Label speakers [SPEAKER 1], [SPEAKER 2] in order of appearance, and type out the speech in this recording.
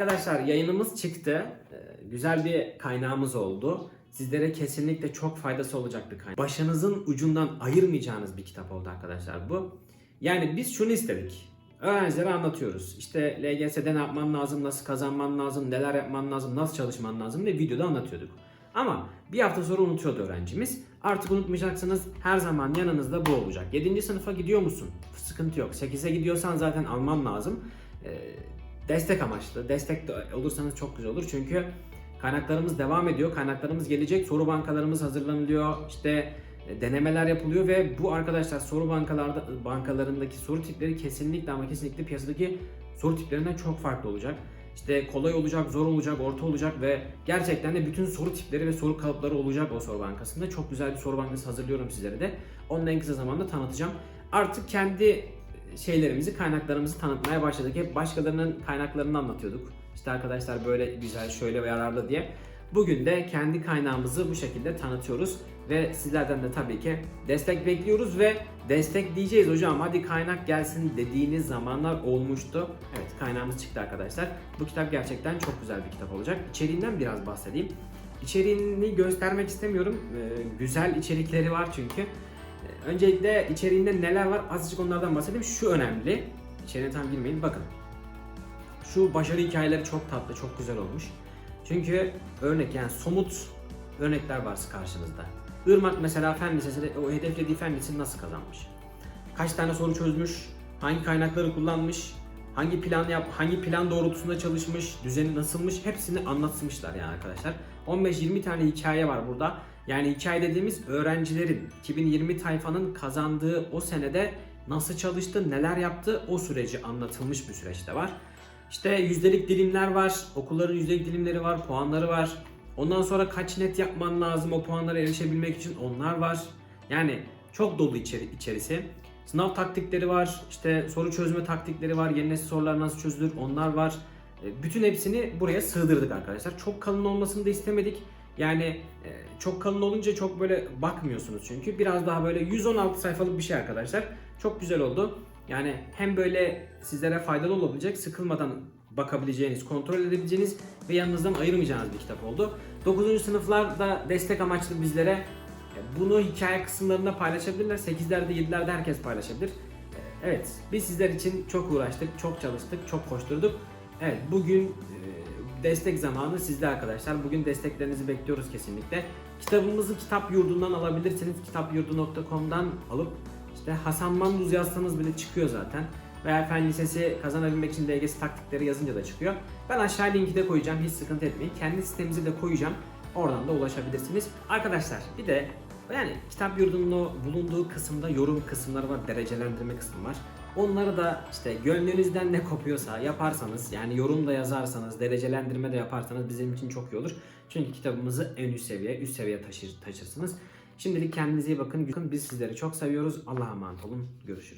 [SPEAKER 1] arkadaşlar yayınımız çıktı. Ee, Güzel bir kaynağımız oldu. Sizlere kesinlikle çok faydası olacak bir kaynak. Başınızın ucundan ayırmayacağınız bir kitap oldu arkadaşlar bu. Yani biz şunu istedik. Öğrencilere anlatıyoruz. İşte LGS'de ne yapman lazım, nasıl kazanman lazım, neler yapman lazım, nasıl çalışman lazım ve videoda anlatıyorduk. Ama bir hafta sonra unutuyordu öğrencimiz. Artık unutmayacaksınız. Her zaman yanınızda bu olacak. 7. sınıfa gidiyor musun? Sıkıntı yok. 8'e gidiyorsan zaten alman lazım. Ee, destek amaçlı. Destek de olursanız çok güzel olur. Çünkü kaynaklarımız devam ediyor. Kaynaklarımız gelecek. Soru bankalarımız hazırlanılıyor. İşte e, denemeler yapılıyor ve bu arkadaşlar soru bankalarda bankalarındaki soru tipleri kesinlikle ama kesinlikle piyasadaki soru tiplerinden çok farklı olacak. İşte kolay olacak, zor olacak, orta olacak ve gerçekten de bütün soru tipleri ve soru kalıpları olacak o soru bankasında. Çok güzel bir soru bankası hazırlıyorum sizlere de. Onu en kısa zamanda tanıtacağım. Artık kendi şeylerimizi, kaynaklarımızı tanıtmaya başladık. Hep başkalarının kaynaklarını anlatıyorduk. İşte arkadaşlar böyle güzel, şöyle ve yararlı diye. Bugün de kendi kaynağımızı bu şekilde tanıtıyoruz ve sizlerden de tabii ki destek bekliyoruz ve destek diyeceğiz hocam hadi kaynak gelsin dediğiniz zamanlar olmuştu. Evet kaynağımız çıktı arkadaşlar. Bu kitap gerçekten çok güzel bir kitap olacak. İçeriğinden biraz bahsedeyim. İçeriğini göstermek istemiyorum. Ee, güzel içerikleri var çünkü. Öncelikle içeriğinde neler var azıcık onlardan bahsedeyim. Şu önemli. İçeriğine tam girmeyin. Bakın. Şu başarı hikayeleri çok tatlı, çok güzel olmuş. Çünkü örnek yani somut örnekler var karşınızda. Irmak mesela fen lisesinde o hedeflediği fen lisesini nasıl kazanmış? Kaç tane soru çözmüş? Hangi kaynakları kullanmış? Hangi plan yap, hangi plan doğrultusunda çalışmış? Düzeni nasılmış? Hepsini anlatmışlar yani arkadaşlar. 15-20 tane hikaye var burada. Yani hikaye dediğimiz öğrencilerin 2020 tayfanın kazandığı o senede nasıl çalıştı, neler yaptı o süreci anlatılmış bir süreçte var. İşte yüzdelik dilimler var, okulların yüzdelik dilimleri var, puanları var. Ondan sonra kaç net yapman lazım o puanlara erişebilmek için onlar var. Yani çok dolu içeri, içerisi. Sınav taktikleri var, işte soru çözme taktikleri var, yeni nesil sorular nasıl çözülür onlar var. E, Bütün hepsini buraya sığdırdık arkadaşlar. Çok kalın olmasını da istemedik. Yani e, çok kalın olunca çok böyle bakmıyorsunuz çünkü. Biraz daha böyle 116 sayfalık bir şey arkadaşlar. Çok güzel oldu. Yani hem böyle sizlere faydalı olabilecek, sıkılmadan bakabileceğiniz, kontrol edebileceğiniz ve yanınızdan ayırmayacağınız bir kitap oldu. 9. sınıflarda destek amaçlı bizlere bunu hikaye kısımlarında paylaşabilirler. 8'lerde 7'lerde herkes paylaşabilir. E, Evet biz sizler için çok uğraştık, çok çalıştık, çok koşturduk. Evet bugün e, destek zamanı sizde arkadaşlar. Bugün desteklerinizi bekliyoruz kesinlikle. Kitabımızı kitap yurdundan alabilirsiniz. Kitapyurdu.com'dan alıp işte Hasan Manduz yazsanız bile çıkıyor zaten. Veya Fen Lisesi kazanabilmek için DGS taktikleri yazınca da çıkıyor. Ben aşağı linki de koyacağım hiç sıkıntı etmeyin. Kendi sitemizi de koyacağım. Oradan da ulaşabilirsiniz. Arkadaşlar bir de yani kitap yurdunun bulunduğu kısımda yorum kısımları var, derecelendirme kısmı var. Onları da işte gönlünüzden ne kopuyorsa yaparsanız yani yorum da yazarsanız, derecelendirme de yaparsanız bizim için çok iyi olur. Çünkü kitabımızı en üst seviye, üst seviye taşır, taşırsınız. Şimdilik kendinize iyi bakın. Biz sizleri çok seviyoruz. Allah'a emanet olun. Görüşürüz.